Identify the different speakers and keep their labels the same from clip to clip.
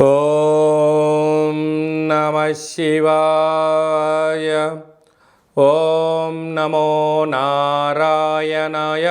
Speaker 1: ఓం నమ శివాయ. ఓం నమో నారాయణాయ.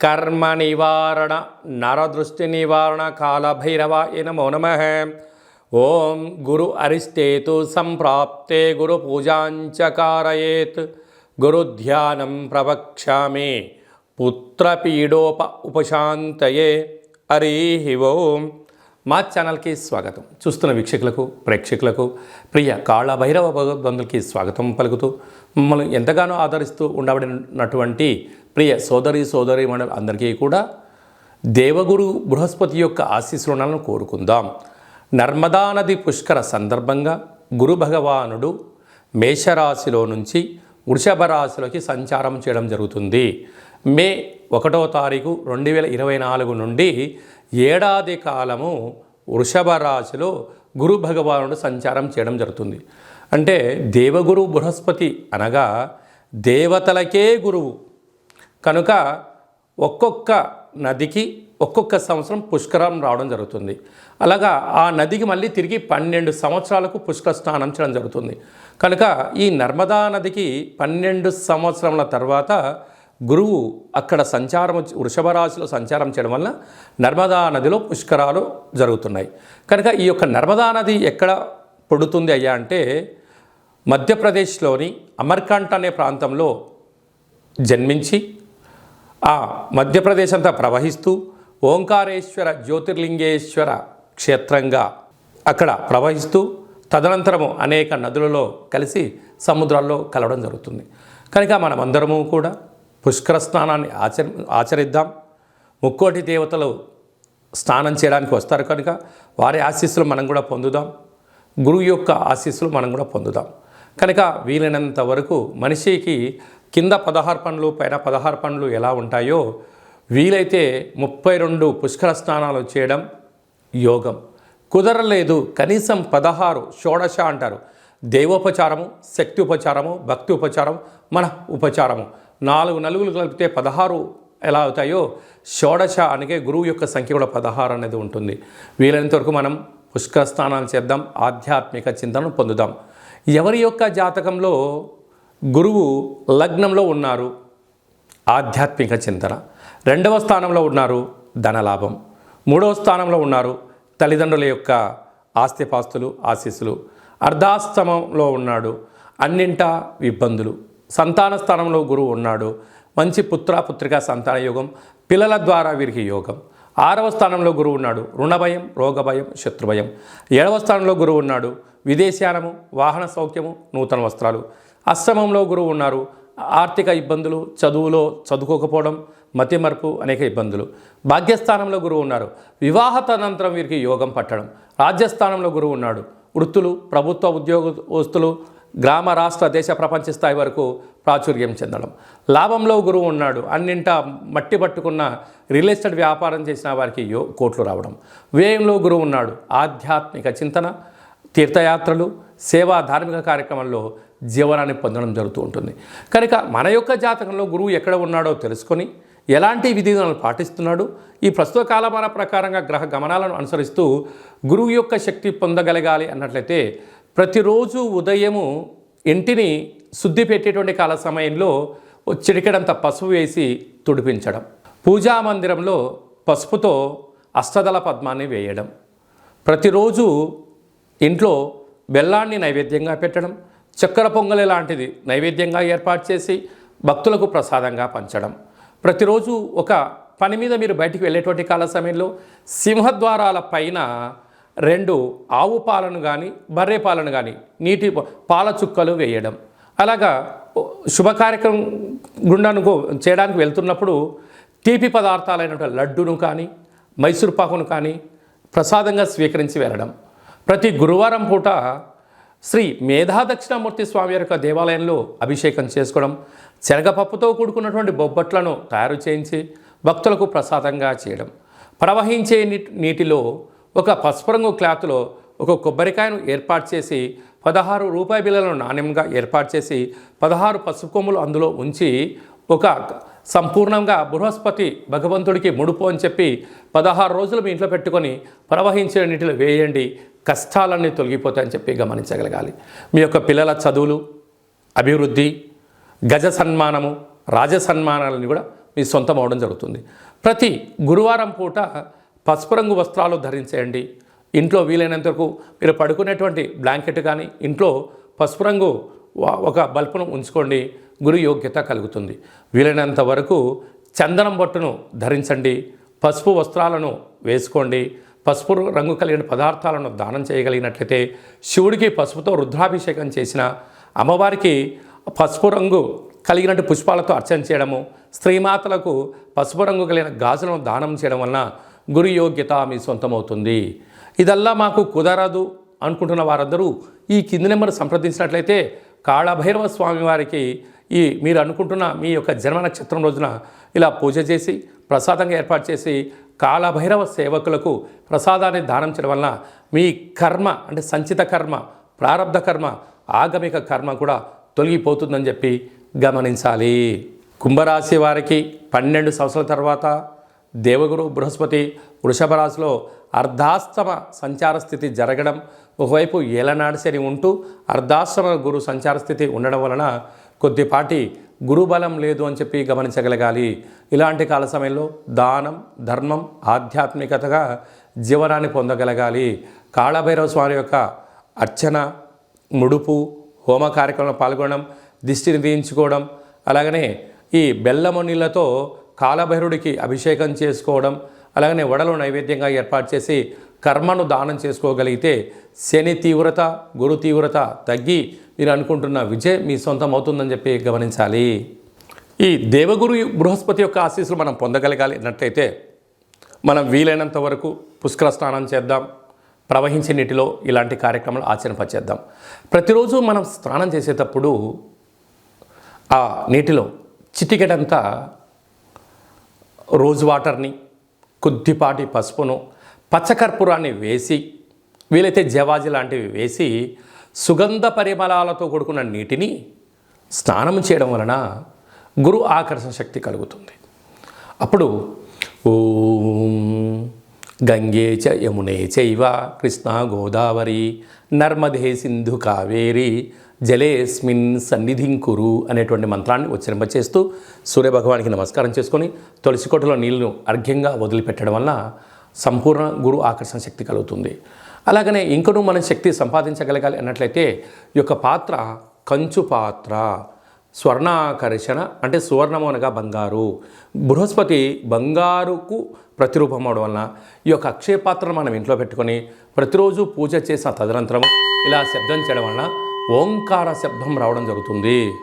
Speaker 1: కర్మ నివారణ నరదృష్టి నివారణ కాలభైరవాయ నమో నమ. ఓం గురు అరిష్టేతు సంప్రాప్తే గురు పూజాంచ కారయేత్ గురుధ్యానం ప్రవక్ష్యామి. పుత్రపీడోప ఉపశాంతయే. హరి ఓం. మా ఛానల్కి స్వాగతం. చూస్తున్న వీక్షకులకు ప్రేక్షకులకు ప్రియ కాళభైరవ భగవద్బంధులకి స్వాగతం పలుకుతూ మమ్మల్ని ఎంతగానో ఆదరిస్తూ ఉండబడినటువంటి ప్రియ సోదరి సోదరి మండలి అందరికీ కూడా దేవగురు బృహస్పతి యొక్క ఆశీస్సులను కోరుకుందాం. నర్మదా నది పుష్కర సందర్భంగా గురు భగవానుడు మేషరాశిలో నుంచి వృషభ రాశిలోకి సంచారం చేయడం జరుగుతుంది. మే ఒకటో తారీఖు రెండు వేల ఇరవై నాలుగు నుండి ఏడాది కాలము వృషభ రాశిలో గురు భగవానుడు సంచారం చేయడం జరుగుతుంది. అంటే దేవగురు బృహస్పతి అనగా దేవతలకే గురువు. కనుక ఒక్కొక్క నదికి ఒక్కొక్క సంవత్సరం పుష్కరం రావడం జరుగుతుంది. అలాగా ఆ నదికి మళ్ళీ తిరిగి పన్నెండు సంవత్సరాలకు పుష్కర స్నానం చేయడం జరుగుతుంది. కనుక ఈ నర్మదా నదికి పన్నెండు సంవత్సరముల తర్వాత గురువు అక్కడ సంచారం వృషభ రాశిలో సంచారం చేయడం వల్ల నర్మదా నదిలో పుష్కరాలు జరుగుతున్నాయి. కనుక ఈ యొక్క నర్మదా నది ఎక్కడ పడుతుంది అయ్యా అంటే మధ్యప్రదేశ్లోని అమర్కంట్ అనే ప్రాంతంలో జన్మించి ఆ మధ్యప్రదేశ్ అంతా ప్రవహిస్తూ ఓంకారేశ్వర జ్యోతిర్లింగేశ్వర క్షేత్రంగా అక్కడ ప్రవహిస్తూ తదనంతరము అనేక నదులలో కలిసి సముద్రాల్లో కలవడం జరుగుతుంది. కనుక మనమందరము కూడా పుష్కర స్నానాన్ని ఆచరి ఆచరిద్దాం. ముక్కోటి దేవతలు స్నానం చేయడానికి వస్తారు కనుక వారి ఆశీస్సులు మనం కూడా పొందుదాం. గురువు యొక్క ఆశీస్సులు మనం కూడా పొందుదాం. కనుక వీలైనంత వరకు మనిషికి కింద పదహారు పనులు పైన పదహారు పనులు ఎలా ఉంటాయో వీలైతే ముప్పై రెండు పుష్కర స్నానాలు చేయడం యోగం. కుదరలేదు కనీసం పదహారు షోడశ అంటారు. దేవోపచారము శక్తి ఉపచారము భక్తి ఉపచారం మన ఉపచారము. నాలుగు నలుగులు కలిపితే పదహారు ఎలా అవుతాయో షోడశ అనగే గురువు యొక్క సంఖ్య కూడా పదహారు అనేది ఉంటుంది. వీలైనంత వరకు మనం పుష్కర స్నానాలు చేద్దాం ఆధ్యాత్మిక చింతనను పొందుదాం. ఎవరి యొక్క జాతకంలో గురువు లగ్నంలో ఉన్నారు? ఆధ్యాత్మిక చింతన. రెండవ స్థానంలో ఉన్నారు ధనలాభం. మూడవ స్థానంలో ఉన్నారు తల్లిదండ్రుల యొక్క ఆస్తిపాస్తులు ఆశీస్సులు. అర్ధాస్తమంలో ఉన్నాడు అన్నింటా ఇబ్బందులు. సంతాన స్థానంలో గురువు ఉన్నాడు. మంచి పుత్ర పుత్రిక సంతాన యోగం పిల్లల ద్వారా వీరికి యోగం. ఆరవ స్థానంలో గురువు ఉన్నాడు. రుణభయం రోగభయం శత్రుభయం. ఏడవ స్థానంలో గురువు ఉన్నాడు. విదేశానము వాహన సౌఖ్యము నూతన వస్త్రాలు. అశ్రమంలో గురువు ఉన్నారు. ఆర్థిక ఇబ్బందులు చదువులో చదువుకోకపోవడం మతిమరుపు అనేక ఇబ్బందులు. భాగ్యస్థానంలో గురువు ఉన్నారు. వివాహ తదనంతరం వీరికి యోగం పట్టడం. రాజ్యస్థానంలో గురువు ఉన్నాడు. వృత్తులు ప్రభుత్వ ఉద్యోగస్తులు గ్రామ రాష్ట్ర దేశ ప్రపంచ స్థాయి వరకు ప్రాచుర్యం చెందడం. లాభంలో గురువు ఉన్నాడు. అన్నింటా మట్టి పట్టుకున్న రియల్ ఎస్టేట్ వ్యాపారం చేసిన వారికి యో కోట్లు రావడం. వ్యయంలో గురువు ఉన్నాడు. ఆధ్యాత్మిక చింతన తీర్థయాత్రలు సేవా ధార్మిక కార్యక్రమంలో జీవనాన్ని పొందడం జరుగుతూ ఉంటుంది. కనుక మన యొక్క జాతకంలో గురువు ఎక్కడ ఉన్నాడో తెలుసుకొని ఎలాంటి విధిలను పాటిస్తున్నాడు ఈ ప్రస్తుత కాలమాన ప్రకారంగా గ్రహ గమనాలను అనుసరిస్తూ గురువు యొక్క శక్తి పొందగలగాలి అన్నట్లయితే ప్రతిరోజు ఉదయము ఇంటిని శుద్ధి పెట్టేటువంటి కాల సమయంలో ఓ పసుపు వేసి తుడిపించడం. పూజా మందిరంలో పసుపుతో అష్టదళ పద్మాన్ని వేయడం. ప్రతిరోజు ఇంట్లో బెల్లాన్ని నైవేద్యంగా పెట్టడం చక్కెర పొంగలి లాంటిది నైవేద్యంగా ఏర్పాటు చేసి భక్తులకు ప్రసాదంగా పంచడం. ప్రతిరోజు ఒక పని మీద మీరు బయటికి వెళ్ళేటువంటి కాల సమయంలో సింహద్వారాల పైన రెండు ఆవు పాలను కానీ బర్రె పాలను కానీ నీటి పాల చుక్కలు వేయడం. అలాగా శుభ కార్యక్రమం గుండాను చేయడానికి వెళ్తున్నప్పుడు తీపి పదార్థాలైనటువంటి లడ్డును కానీ మైసూర్ పాకును కానీ ప్రసాదంగా స్వీకరించి వెళ్ళడం. ప్రతి గురువారం పూట శ్రీ మేధాదక్షిణామూర్తి స్వామి యొక్క దేవాలయంలో అభిషేకం చేసుకోవడం శనగపప్పుతో కూడుకున్నటువంటి బొబ్బట్లను తయారు చేయించి భక్తులకు ప్రసాదంగా చేయడం. ప్రవహించే నీటి నీటిలో ఒక పసుపు రంగు క్లాత్లో ఒక కొబ్బరికాయను ఏర్పాటు చేసి పదహారు రూపాయి బిళ్ళలను నాణ్యంగా ఏర్పాటు చేసి పదహారు పసుపు కొమ్ములు అందులో ఉంచి ఒక సంపూర్ణంగా బృహస్పతి భగవంతుడికి ముడుపు అని చెప్పి పదహారు రోజులు మీ ఇంట్లో పెట్టుకొని ప్రవహించిన నీటిలో వేయండి. కష్టాలన్నీ తొలగిపోతాయని చెప్పి గమనించగలగాలి. మీ యొక్క పిల్లల చదువులు అభివృద్ధి గజ సన్మానము రాజ సన్మానాలని కూడా మీ సొంతం అవడం జరుగుతుంది. ప్రతి గురువారం పూట పసుపు రంగు వస్త్రాలు ధరించేయండి. ఇంట్లో వీలైనంత వరకు మీరు పడుకునేటువంటి బ్లాంకెట్ కానీ ఇంట్లో పసుపు రంగు ఒక బల్బును ఉంచుకోండి. గురు యోగ్యత కలుగుతుంది. వీలైనంత వరకు చందనం బొట్టును ధరించండి. పసుపు వస్త్రాలను వేసుకోండి. పసుపు రంగు కలిగిన పదార్థాలను దానం చేయగలిగినట్లయితే శివుడికి పసుపుతో రుద్రాభిషేకం చేసిన అమ్మవారికి పసుపు రంగు కలిగినట్టు పుష్పాలతో అర్చన చేయడము స్త్రీమాతలకు పసుపు రంగు కలిగిన గాజులను దానం చేయడం వలన గురు యోగ్యత మీ సొంతమవుతుంది. ఇదల్లా మాకు కుదరదు అనుకుంటున్న వారందరూ ఈ కింది నెంబర్ సంప్రదించినట్లయితే కాళభైరవ స్వామి వారికి ఈ మీరు అనుకుంటున్న మీ యొక్క జన్మ నక్షత్రం రోజున ఇలా పూజ చేసి ప్రసాదంగా ఏర్పాటు చేసి కాళభైరవ సేవకులకు ప్రసాదాన్ని దానం చేయడం వలన మీ కర్మ అంటే సంచిత కర్మ ప్రారంధ కర్మ ఆగమిక కర్మ కూడా తొలగిపోతుందని చెప్పి గమనించాలి. కుంభరాశి వారికి పన్నెండు సంవత్సరాల తర్వాత దేవగురు బృహస్పతి వృషభ రాశిలో అర్ధాస్తమ సంచార స్థితి జరగడం ఒకవైపు ఏలనాడు శని ఉంటూ అర్ధాశ్రమ గురు సంచార స్థితి ఉండడం వలన కొద్దిపాటి గురుబలం లేదు అని చెప్పి గమనించగలగాలి. ఇలాంటి కాల సమయంలో దానం ధర్మం ఆధ్యాత్మికతగా జీవనాన్ని పొందగలగాలి. కాళభైరవ స్వామి యొక్క అర్చన ముడుపు హోమ కార్యక్రమంలో పాల్గొనడం దిష్టిని తీయించుకోవడం అలాగనే ఈ బెల్లము నీళ్ళతో కాలభైరుడికి అభిషేకం చేసుకోవడం అలాగనే వడలు నైవేద్యంగా ఏర్పాటు చేసి కర్మను దానం చేసుకోగలిగితే శని తీవ్రత గురు తీవ్రత తగ్గి మీరు అనుకుంటున్న విజయం మీ సొంతం అవుతుందని చెప్పి గమనించాలి. ఈ దేవగురు బృహస్పతి యొక్క ఆశీస్సులు మనం పొందగలగాలి. అన్నట్లయితే మనం వీలైనంత వరకు పుష్కర స్నానం చేద్దాం ప్రవహించే నీటిలో ఇలాంటి కార్యక్రమాలు ఆచరింపచేద్దాం ప్రతిరోజు మనం స్నానం చేసేటప్పుడు ఆ నీటిలో చిటికెడంతా రోజ్ వాటర్ని కొద్దిపాటి పసుపును పచ్చకర్పూరాన్ని వేసి వీలైతే జవాజి లాంటివి వేసి సుగంధ పరిమళాలతో కూడుకున్న నీటిని స్నానం చేయడం వలన గురు ఆకర్షణ శక్తి కలుగుతుంది. అప్పుడు ఓం గంగే చ యమునే చైవ కృష్ణ గోదావరి నర్మదే సింధు కావేరి జలేస్మిన్ సన్నిధిం కురు అనేటువంటి మంత్రాన్ని ఉచ్చరింపచేస్తూ సూర్యభగవానికి నమస్కారం చేసుకొని తులసి నీళ్ళను అర్ఘ్యంగా వదిలిపెట్టడం వలన సంపూర్ణ గురు ఆకర్షణ శక్తి కలుగుతుంది. అలాగనే ఇంకనూ మనం శక్తి సంపాదించగలగాలి అన్నట్లయితే ఈ యొక్క పాత్ర కంచు పాత్ర స్వర్ణాకర్షణ అంటే సువర్ణము అనగా బంగారు. బృహస్పతి బంగారుకు ప్రతిరూపం అవడం వలన ఈ యొక్క అక్షయ పాత్రను మనం ఇంట్లో పెట్టుకొని ప్రతిరోజు పూజ చేసిన తదనంతరం ఇలా శబ్దం చేయడం వలన ఓంకార శబ్దం రావడం జరుగుతుంది.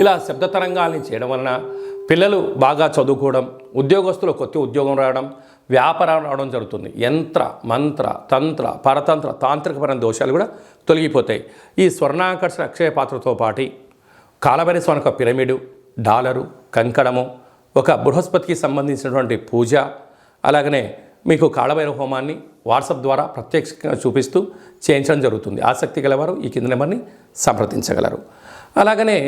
Speaker 1: ఇలా శబ్ద తరంగాల్ని చేయడం వలన పిల్లలు బాగా చదువుకోవడం ఉద్యోగస్తులు కొత్త ఉద్యోగం రావడం వ్యాపారం రావడం జరుగుతుంది. యంత్ర మంత్ర తంత్ర పరతంత్ర తాంత్రికపరమైన దోషాలు కూడా తొలగిపోతాయి. ఈ స్వర్ణాకర్షణ అక్షయ పాత్రతో పాటి కాలభైరస్వామి యొక్క పిరమిడు డాలరు కంకణము ఒక బృహస్పతికి సంబంధించినటువంటి పూజ అలాగనే మీకు కాళభైర హోమాన్ని వాట్సాప్ ద్వారా ప్రత్యక్షంగా చూపిస్తూ చేయించడం జరుగుతుంది. ఆసక్తి గలవారు ఈ కింద నెంబర్ని సంప్రదించగలరు. అలాగనే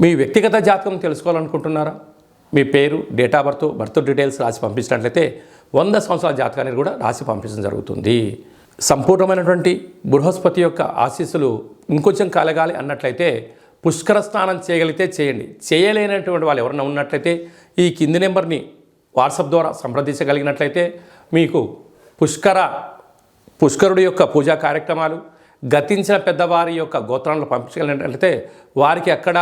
Speaker 1: మీ వ్యక్తిగత జాతకం తెలుసుకోవాలనుకుంటున్నారా? మీ పేరు date of birth birth details రాసి పంపించినట్లయితే వంద సంవత్సరాల జాతకాన్ని కూడా రాసి పంపించడం జరుగుతుంది. సంపూర్ణమైనటువంటి బృహస్పతి యొక్క ఆశీస్సులు ఇంకొంచెం కలగాలి అన్నట్లయితే పుష్కర స్నానం చేయగలిగితే చేయండి. చేయలేనటువంటి వాళ్ళు ఎవరైనా ఉన్నట్లయితే ఈ కింది నెంబర్ని వాట్సాప్ ద్వారా సంప్రదించగలిగినట్లయితే మీకు పుష్కర పుష్కరుడి యొక్క పూజా కార్యక్రమాలు గతించిన పెద్దవారి యొక్క గోత్రాలను పంపించగలిగినట్లయితే వారికి అక్కడ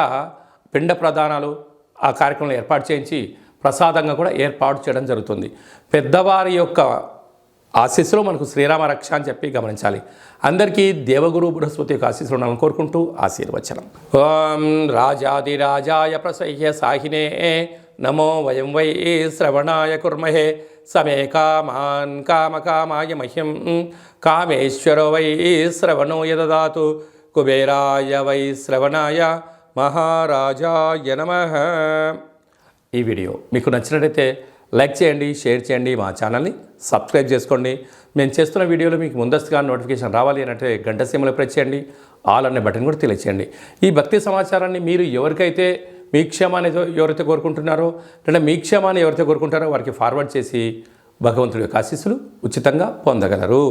Speaker 1: పిండ ప్రదానాలు ఆ కార్యక్రమంలో ఏర్పాటు చేయించి ప్రసాదంగా కూడా ఏర్పాటు చేయడం జరుగుతుంది. పెద్దవారి యొక్క ఆశీస్సులో మనకు శ్రీరామ రక్ష అని చెప్పి గమనించాలి. అందరికీ దేవగురు బృహస్పతి యొక్క ఆశీస్సులు ఉండాలని కోరుకుంటూ ఆశీర్వచనం. ఓం రాజాదిరాజాయ ప్రసహ్య సాహినే నమో వయం వై శ్రవణాయ కుర్మహే సమే కామాన్ కామకామాయ మహ్యం కామేశ్వరో వై శ్రవణో యదదాతు కుబేరాయ వై శ్రవణాయ మహారాజాయ నమ. ఈ వీడియో మీకు నచ్చినట్లయితే లైక్ చేయండి షేర్ చేయండి మా ఛానల్ని. సబ్స్క్రైబ్ చేసుకోండి. మేము చేస్తున్న వీడియోలో మీకు ముందస్తుగా నోటిఫికేషన్ రావాలి అంటే గంట సీమలో ప్రెస్ చేయండి. ఆల్ అనే బటన్ కూడా తెలియచేయండి. ఈ భక్తి సమాచారాన్ని మీరు ఎవరికైతే మీ క్షేమాన్ని ఎవరైతే కోరుకుంటున్నారో లేదా మీ క్షేమాన్ని ఎవరైతే కోరుకుంటారో వారికి ఫార్వర్డ్ చేసి భగవంతుడి యొక్క ఆశీస్సులు ఉచితంగా పొందగలరు.